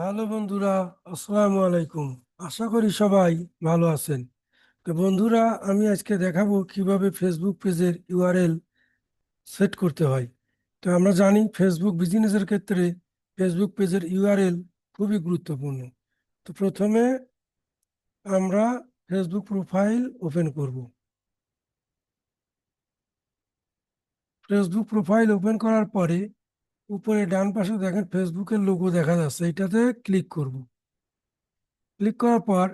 Hello বন্ধুরা, আসসালামু আলাইকুম। আশা করি সবাই ভালো আছেন। তো বন্ধুরা, আমি আজকে দেখাবো কীভাবে ফেসবুক পেজের ইউআরএল সেট করতে হয়। তো আমরা জানি ফেসবুক বিজনেসের ক্ষেত্রে ফেসবুক পেজের ইউআরএল খুবই গুরুত্বপূর্ণ। তো প্রথমে আমরা ফেসবুক প্রোফাইল ওপেন করব। ফেসবুক প্রোফাইল ওপেন করার পরে উপরে ডান পাশে দেখেন ফেসবুকের লোগো দেখা যাচ্ছে, এটাতে ক্লিক করব। ক্লিক করার পর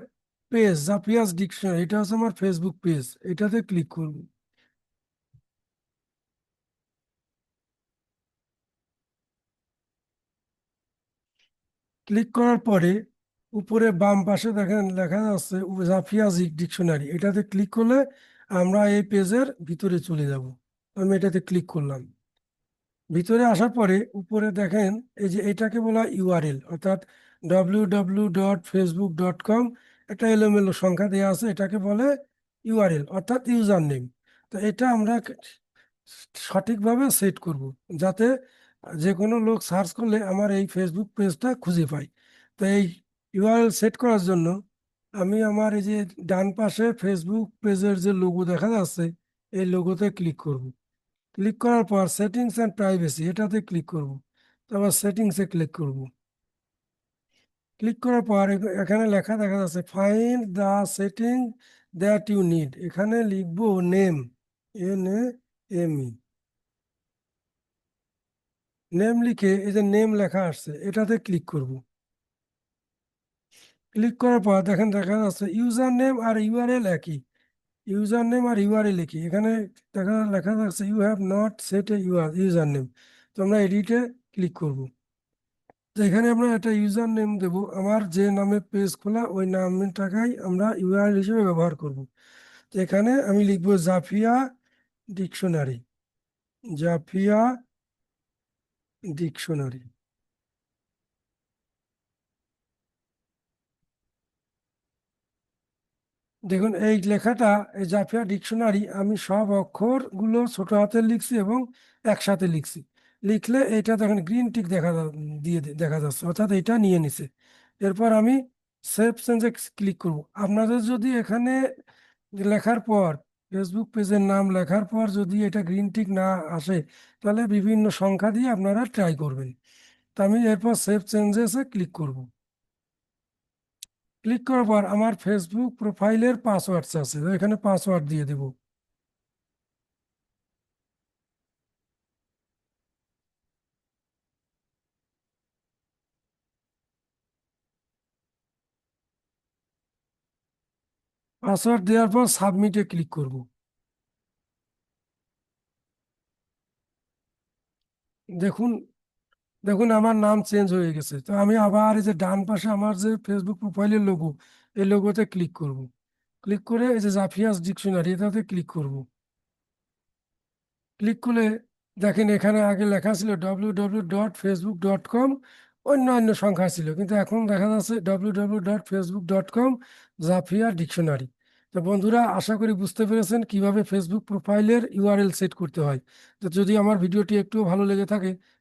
পেজ জাপিয়াস ডিকশনারি এটা হচ্ছে আমার ফেসবুক পেজ এটাতে ক্লিক করব। ক্লিক করার পরে উপরে বাম পাশে দেখেন, লেখা যাচ্ছে জাফিয়াস ডিকশনারি এটাতে ক্লিক করলে আমরা এই পেজের ভিতরে চলে যাব। আমি এটাতে ক্লিক করলাম। ভিতরে আসার পরে উপরে দেখেন, এই যে এটাকে বলা ইউআরএল অর্থাৎ W W dot Facebook dot com একটা এলোমেলো সংখ্যা দেওয়া আছে, এটাকে বলে ইউআরএল অর্থাৎ ইউজার নেম তো এটা আমরা সঠিকভাবে সেট করব, যাতে যে কোনো লোক সার্চ করলে আমার এই ফেসবুক পেজটা খুঁজে পাই তো এই ইউআরএল সেট করার জন্য আমি আমার এই যে ডান পাশে ফেসবুক পেজের যে লোগো দেখা যাচ্ছে, এই লোগোতে ক্লিক করব। ক্লিক করার পর সেটিংস অ্যান্ড প্রাইভেসি এটাতে ক্লিক করব। তারপর সেটিংসে ক্লিক করব। ক্লিক করার পর এখানে লেখা দেখা যাচ্ছে find the setting that you need এখানে লিখব name N M E name লিখে এই যে নেম লেখা আসছে, এটাতে ক্লিক করব। ক্লিক করার পর দেখেন দেখা যাচ্ছে ইউজার নেম আর ইউআরএল একই। ইউজার নেম আর ইউআরএল লিখি। এখানে দেখা, লেখা যাচ্ছে you have not set a your user name তো আমরা এডিটে ক্লিক করব। তো এখানে আমরা একটা ইউজার নেম দেব। আমার যে নামে পেজ খোলা, ওই নামটাকেই আমরা ইউআরএল হিসেবে ব্যবহার করব। তো এখানে আমি লিখব জাফিয়া ডিকশনারি জাফিয়া ডিকশনারি দেখুন, এই লেখাটা, এই জাফিয়া ডিকশনারি আমি সব অক্ষরগুলো ছোট হাতে লিখছি এবং একসাথে লিখছি। লিখলে এটা দেখেন গ্রিন টিক দেখা দিয়ে দেখা যাচ্ছে, অর্থাৎ এটা নিয়ে নিছে। এরপর আমি সেভ চেঞ্জে ক্লিক করব। আপনাদের যদি এখানে লেখার পর ফেসবুক পেজের নাম লেখার পর যদি এটা গ্রিন টিক না আসে, তাহলে বিভিন্ন সংখ্যা দিয়ে আপনারা ট্রাই করবেন। তা আমি এরপর সেভ চেঞ্জেসে ক্লিক করব। ক্লিক করার পর আমার ফেসবুক প্রোফাইলের পাসওয়ার্ড আছে। এখানে পাসওয়ার্ড দিয়ে দেব। পাসওয়ার্ড দেওয়ার পর সাবমিটে ক্লিক করব। দেখুন দেখুন, আমার নাম চেঞ্জ হয়ে গেছে। তো আমি আবার এই যে ডান পাশে আমার যে ফেসবুক প্রোফাইলের লোগো এই লোগোতে ক্লিক করব। ক্লিক করে এই যে জাফিয়াস ডিকশনারি এটাতে ক্লিক করব। ক্লিক করলে দেখেন, এখানে আগে লেখা ছিল W W dot Facebook dot com অন্য অন্য সংখ্যা ছিল। কিন্তু এখন দেখা যাচ্ছে W W dot Facebook dot com Zafia dictionary তো বন্ধুরা, আশা করি বুঝতে পেরেছেন কীভাবে ফেসবুক প্রোফাইলের ইউআরএল সেট করতে হয়। তো যদি আমার ভিডিওটি একটু ভালো লেগে থাকে